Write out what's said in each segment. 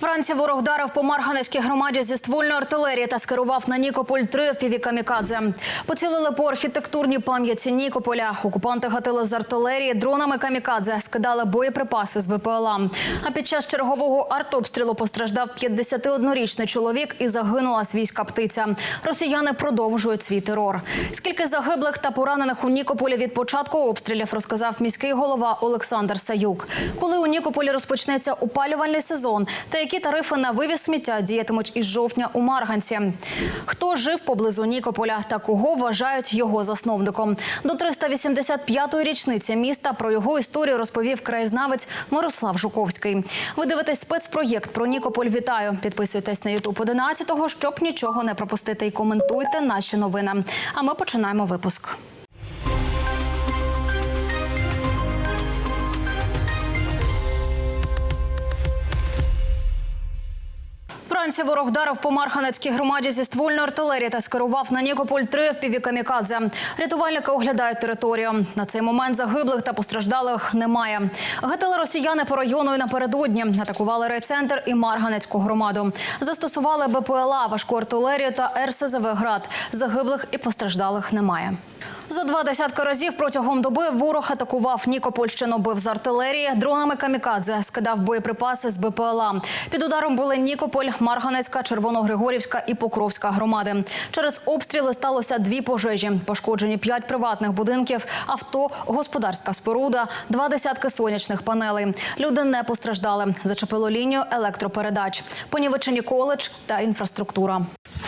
Вранці ворог вдарив по Марганецькій громаді зі ствольної артилерії та скерував на Нікополь три впіві камікадзе. Поцілили по архітектурній пам'ятці Нікополя. Окупанти гатили з артилерії дронами камікадзе, скидали боєприпаси з ВПЛА. А під час чергового артобстрілу постраждав 51-річний чоловік і загинула свійська птиця. Росіяни продовжують свій терор. Скільки загиблих та поранених у Нікополі від початку обстрілів розказав міський голова Олександр Саюк. Коли у Нікополі розпочнеться опалювальний сезон, та які тарифи на вивіз сміття діятимуть із жовтня у Марганці? Хто жив поблизу Нікополя та кого вважають його засновником? До 385-ї річниці міста про його історію розповів краєзнавець Мирослав Жуковський. Ви дивитесь спецпроєкт про Нікополь. Вітаю! Підписуйтесь на Ютуб 11-го, щоб нічого не пропустити, і коментуйте наші новини. А ми починаємо випуск. Вранці ворог вдарив по Марханецькій громаді зі ствольної артилерії та скерував на Нікополь три впіві камікадзе. Рятувальники оглядають територію. На цей момент загиблих та постраждалих немає. Гатили росіяни по району і напередодні. Атакували райцентр і Марганецьку громаду. Застосували БПЛА, важку артилерію та РСЗВ «Град». Загиблих і постраждалих немає. Зо два десятки разів протягом доби ворог атакував Нікопольщину, бив з артилерії, дронами камікадзе, скидав боєприпаси з БПЛА. Під ударом були Нікополь, Марганецька, Червоногригорівська і Покровська громади. Через обстріли сталося дві пожежі. Пошкоджені п'ять приватних будинків, авто, господарська споруда, два десятки сонячних панелей. Люди не постраждали. Зачепило лінію електропередач. Понівечені коледж та інфраструктура.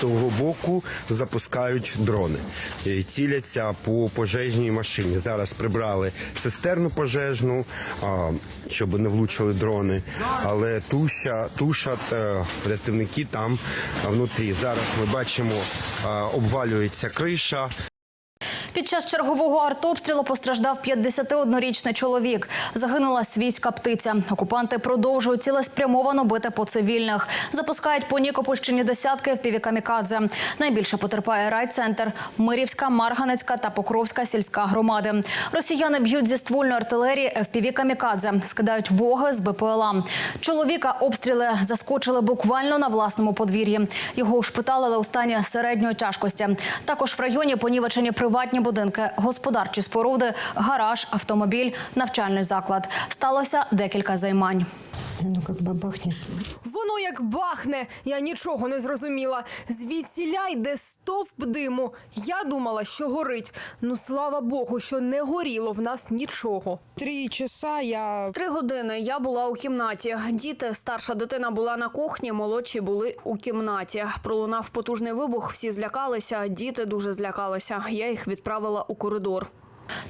Того боку запускають дрони, Е, ціляться по пожежній машині. Зараз прибрали цистерну пожежну, щоб не влучили дрони. Але туша, туша та рятівники там внутрі. Зараз ми бачимо, обвалюється криша. Під час чергового артобстрілу постраждав 51-річний чоловік. Загинула свійська птиця. Окупанти продовжують цілеспрямовано бити по цивільних. Запускають по Нікопольщині десятки впівікамікадзе. Найбільше потерпає райцентр, Мирівська, Марганецька та Покровська сільська громади. Росіяни б'ють зі ствольної артилерії впівікамікадзе, скидають воги з БПЛА. Чоловіка обстріли заскочили буквально на власному подвір'ї. Його ушпиталили у стані середньої тяжкості. Також в районі понівечені приватні будинки, господарчі споруди, гараж, автомобіль, навчальний заклад. Сталося декілька займань. Ну, как бабахнет. Воно як бахне, я нічого не зрозуміла. Звідсіля йде стовп диму. Я думала, що горить. Ну слава Богу, що не горіло в нас нічого. Три часа я Три години я була у кімнаті. Діти, старша дитина була на кухні, молодші були у кімнаті. Пролунав потужний вибух, всі злякалися, діти дуже злякалися. Я їх відправила у коридор.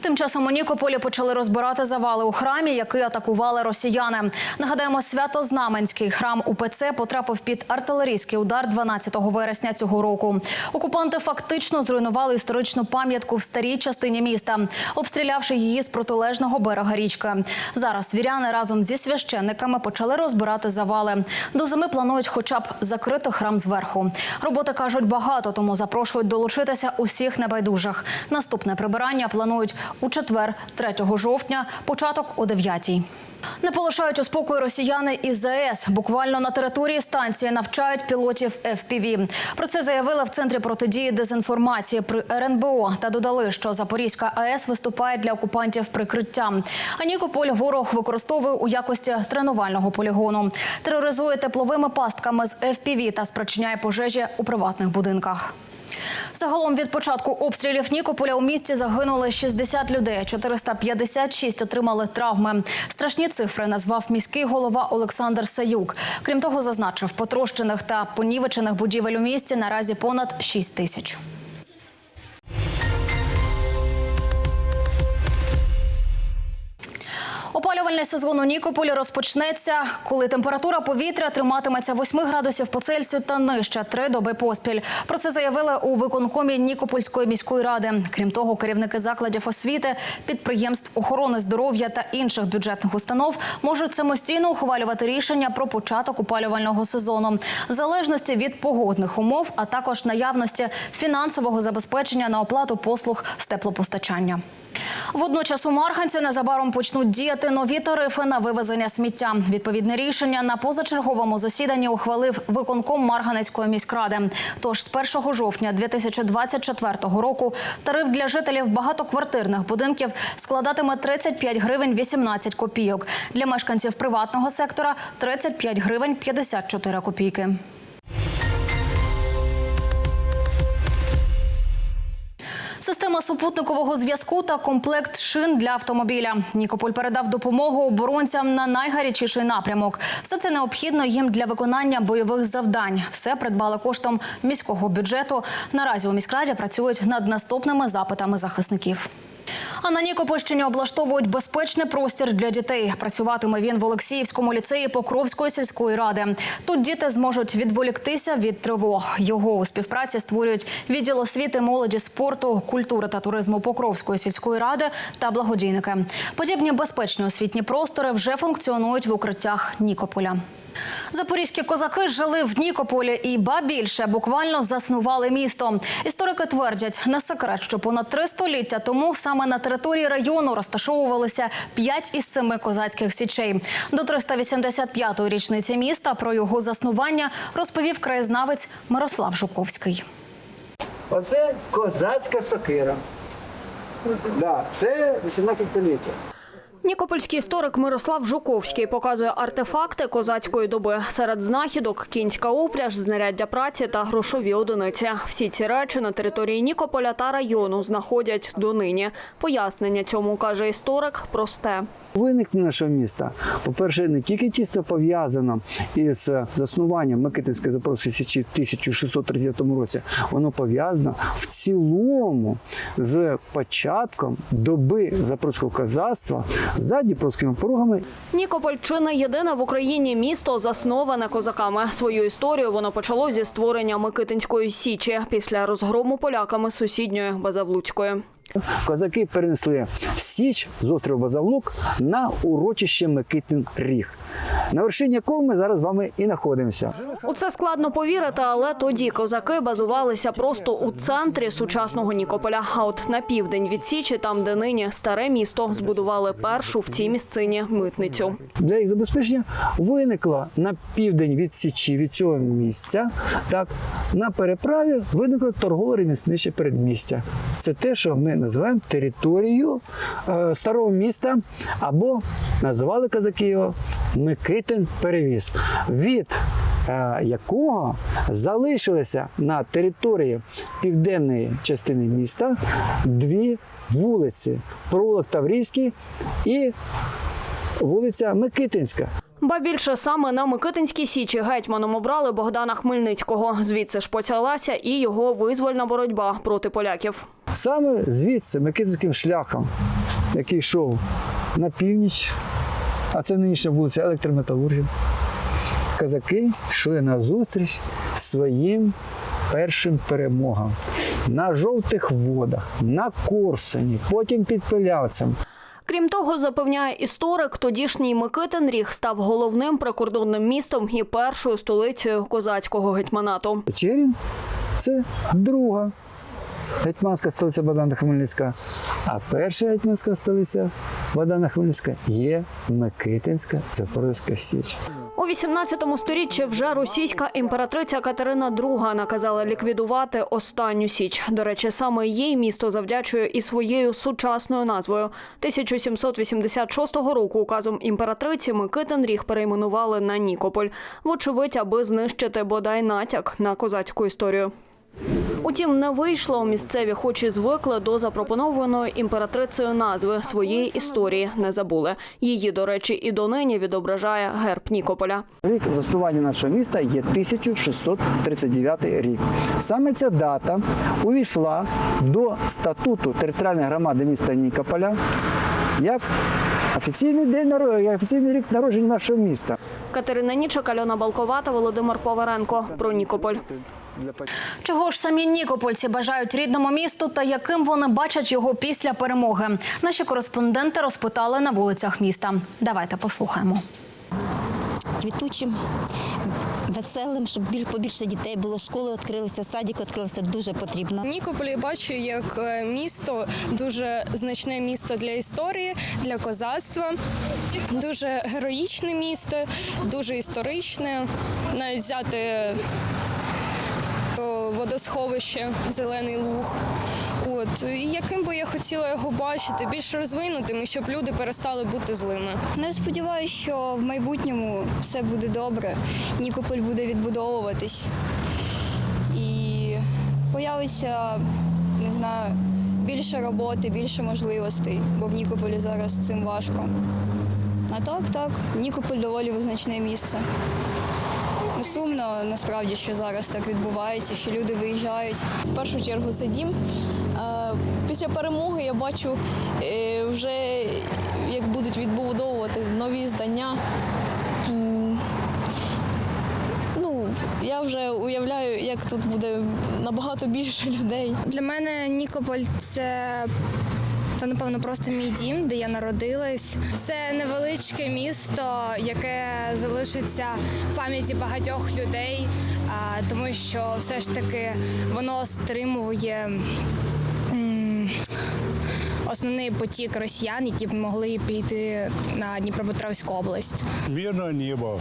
Тим часом у Нікополі почали розбирати завали у храмі, який атакували росіяни. Нагадаємо, Свято-Знаменський храм УПЦ потрапив під артилерійський удар 12 вересня цього року. Окупанти фактично зруйнували історичну пам'ятку в старій частині міста, обстрілявши її з протилежного берега річки. Зараз віряни разом зі священниками почали розбирати завали. До зими планують, хоча б закрити храм зверху. Роботи кажуть багато, тому запрошують долучитися усіх небайдужих. Наступне прибирання планують у четвер, 3 жовтня, початок о 9-й. Не полишають у спокою росіяни із ЗАЕС. Буквально на території станції навчають пілотів FPV. Про це заявили в центрі протидії дезінформації при РНБО та додали, що Запорізька АЕС виступає для окупантів прикриттям. А Нікополь ворог використовує у якості тренувального полігону. Тероризує тепловими пастками з FPV та спричиняє пожежі у приватних будинках. Загалом від початку обстрілів Нікополя у місті загинули 60 людей, 456 отримали травми. Страшні цифри назвав міський голова Олександр Саюк. Крім того, зазначив, потрощених та понівечених будівель у місті наразі понад 6 тисяч. Опалювальний сезон у Нікополі розпочнеться, коли температура повітря триматиметься 8 градусів по Цельсію та нижче три доби поспіль. Про це заявили у виконкомі Нікопольської міської ради. Крім того, керівники закладів освіти, підприємств охорони здоров'я та інших бюджетних установ можуть самостійно ухвалювати рішення про початок опалювального сезону в залежності від погодних умов, а також наявності фінансового забезпечення на оплату послуг з теплопостачання. Водночас у Марганці незабаром почнуть діяти нові тарифи на вивезення сміття. Відповідне рішення на позачерговому засіданні ухвалив виконком Марганецької міськради. Тож з 1 жовтня 2024 року тариф для жителів багатоквартирних будинків складатиме 35 гривень 18 копійок. Для мешканців приватного сектора 35 гривень 54 копійки. Система супутникового зв'язку та комплект шин для автомобіля. Нікополь передав допомогу оборонцям на найгарячіший напрямок. Все це необхідно їм для виконання бойових завдань. Все придбали коштом міського бюджету. Наразі у міськраді працюють над наступними запитами захисників. А на Нікопольщині облаштовують безпечний простір для дітей. Працюватиме він в Олексіївському ліцеї Покровської сільської ради. Тут діти зможуть відволіктися від тривог. Його у співпраці створюють відділ освіти, молоді, спорту, культури та туризму Покровської сільської ради та благодійники. Подібні безпечні освітні простори вже функціонують в укриттях Нікополя. Запорізькі козаки жили в Нікополі і ба більше буквально заснували місто. Історики твердять, не секрет, що понад три століття тому саме на території району розташовувалися п'ять із семи козацьких січей. До 385-ї річниці міста про його заснування розповів краєзнавець Мирослав Жуковський. Оце козацька сокира. Це 18 століття. Нікопольський історик Мирослав Жуковський показує артефакти козацької доби. Серед знахідок кінська упряж, знаряддя праці та грошові одиниці. Всі ці речі на території Нікополя та району знаходять донині. Пояснення цьому каже історик просте. Виникнення нашого міста, по-перше, не тільки тісто пов'язано із заснуванням Микитинської Запорізької січі в 1639 році, воно пов'язано в цілому з початком доби запорізького козацтва за дніпровськими порогами Нікопольчина єдине в Україні місто, засноване козаками. Свою історію воно почало зі створення Микитинської січі після розгрому поляками сусідньої Базавлуцької. Козаки перенесли Січ з острова Базавлук на урочище Микитин Ріг, на вершині якого ми зараз з вами і знаходимося. У це складно повірити, але тоді козаки базувалися просто у центрі сучасного Нікополя. А от на південь від Січі, там де нині старе місто, збудували першу в цій місцині митницю. Для їх забезпечення виникла на південь від Січі, від цього місця, так, на переправі виникло торгове ремісниче передмістя. Це те, що ми називаємо територією е, старого міста, або називали козаки його Микитин перевіз, від е, якого залишилися на території південної частини міста дві вулиці: провулок Таврійський і вулиця Микитинська. Ба більше саме на Микитинській січі гетьманом обрали Богдана Хмельницького. Звідси ж почалася і його визвольна боротьба проти поляків. Саме звідси Микитинським шляхом, який йшов на північ, а це нинішня вулиця електрометалургів, казаки йшли на зустріч своїм першим перемогам на жовтих водах, на Корсуні, потім під Пилявцем. Крім того, запевняє історик, тодішній Микитин Ріг став головним прикордонним містом і першою столицею козацького гетьманату. Черін це друга гетьманська столиця Богдана Хмельницька. А перша гетьманська столиця Богдана Хмельницька є Микитинська Запорізька Січ. У 18 сторіччі вже російська імператриця Катерина II наказала ліквідувати останню січ. До речі, саме їй місто завдячує і своєю сучасною назвою. 1786 року указом імператриці Микитин Ріг перейменували на Нікополь. Вочевидь, аби знищити бодай натяк на козацьку історію. Утім, не вийшло. Місцеві, хоч і звикли до запропонованої імператрицею назви своєї історії, не забули. Її, до речі, і донині відображає герб Нікополя. Рік заснування нашого міста є 1639 рік. Саме ця дата увійшла до статуту територіальної громади міста Нікополя як офіційний день як офіційний рік народження нашого міста. Катерина Нічик, Альона Балковата, Володимир Поваренко. Про Нікополь. Чого ж самі нікопольці бажають рідному місту та яким вони бачать його після перемоги? Наші кореспонденти розпитали на вулицях міста. Давайте послухаємо. квітучим, веселим, щоб біль- побільше дітей було. Школи відкрилися, садик відкрився, дуже потрібно. Нікополь бачу як е, місто, дуже значне місто для історії, для козацтва, дуже героїчне місто, дуже історичне. Навіть взяти водосховище, зелений луг. От і яким би я хотіла його бачити, більш розвинутим, і щоб люди перестали бути злими. Ну, я сподіваюся, що в майбутньому все буде добре. Нікополь буде відбудовуватись. І появиться, не знаю, більше роботи, більше можливостей, бо в Нікополі зараз цим важко. А так, так, Нікополь доволі визначне місце. Сумно насправді, що зараз так відбувається, що люди виїжджають. В першу чергу це дім. Після перемоги я бачу е, вже, як будуть відбудовувати нові здання. Ну, я вже уявляю, як тут буде набагато більше людей. Для мене Нікополь це. Це, напевно, просто мій дім, де я народилась. Це невеличке місто, яке залишиться в пам'яті багатьох людей, тому що все ж таки воно стримує основний потік росіян, які б могли піти на Дніпропетровську область. Мирное небо,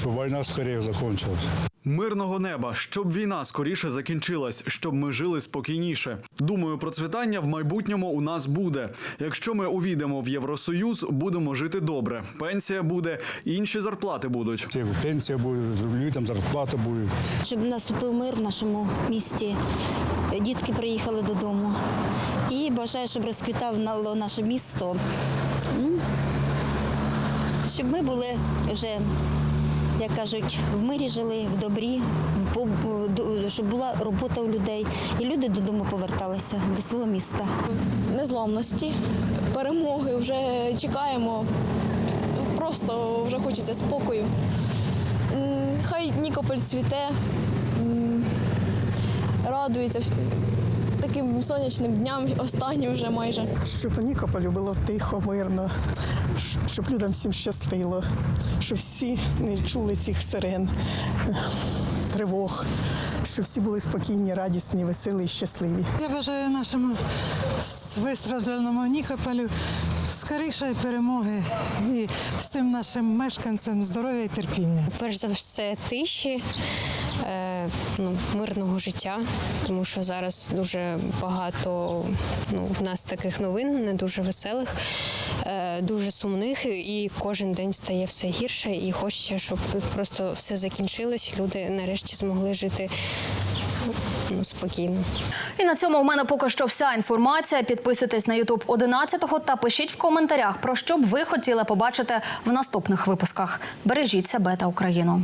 чтобы война скорее закончилась. Мирного неба, щоб війна скоріше закінчилась, щоб ми жили спокійніше. Думаю, процвітання в майбутньому у нас буде. Якщо ми увійдемо в Євросоюз, будемо жити добре. Пенсія буде, інші зарплати будуть. Те, Пенсия будет, людям зарплата будет. Щоб наступив мир в нашому місті, дітки приїхали додому. І бажаю, щоб розквітало наше місто. Ну, щоб ми були вже, як кажуть, в мирі жили, в добрі, щоб була робота у людей, і люди додому поверталися до свого міста. Незламності, перемоги вже чекаємо. Просто вже хочеться спокою. Хай Нікополь цвіте, радується таким сонячним дням, останнім вже майже. Щоб Нікополю було тихо, мирно, щоб людям всім щастило, щоб всі не чули цих сирен, тривог, щоб всі були спокійні, радісні, веселі і щасливі. Я бажаю нашому вистражданому Нікополю скорішої перемоги і всім нашим мешканцям здоров'я і терпіння. Перш за все, тиші, ну, мирного життя, тому що зараз дуже багато ну, в нас таких новин, не дуже веселих, е, дуже сумних, і кожен день стає все гірше. І хочеться, щоб просто все закінчилось, люди нарешті змогли жити ну, спокійно. І на цьому у мене поки що вся інформація. Підписуйтесь на Ютуб 11 та пишіть в коментарях, про що б ви хотіли побачити в наступних випусках. Бережіть себе та Україну.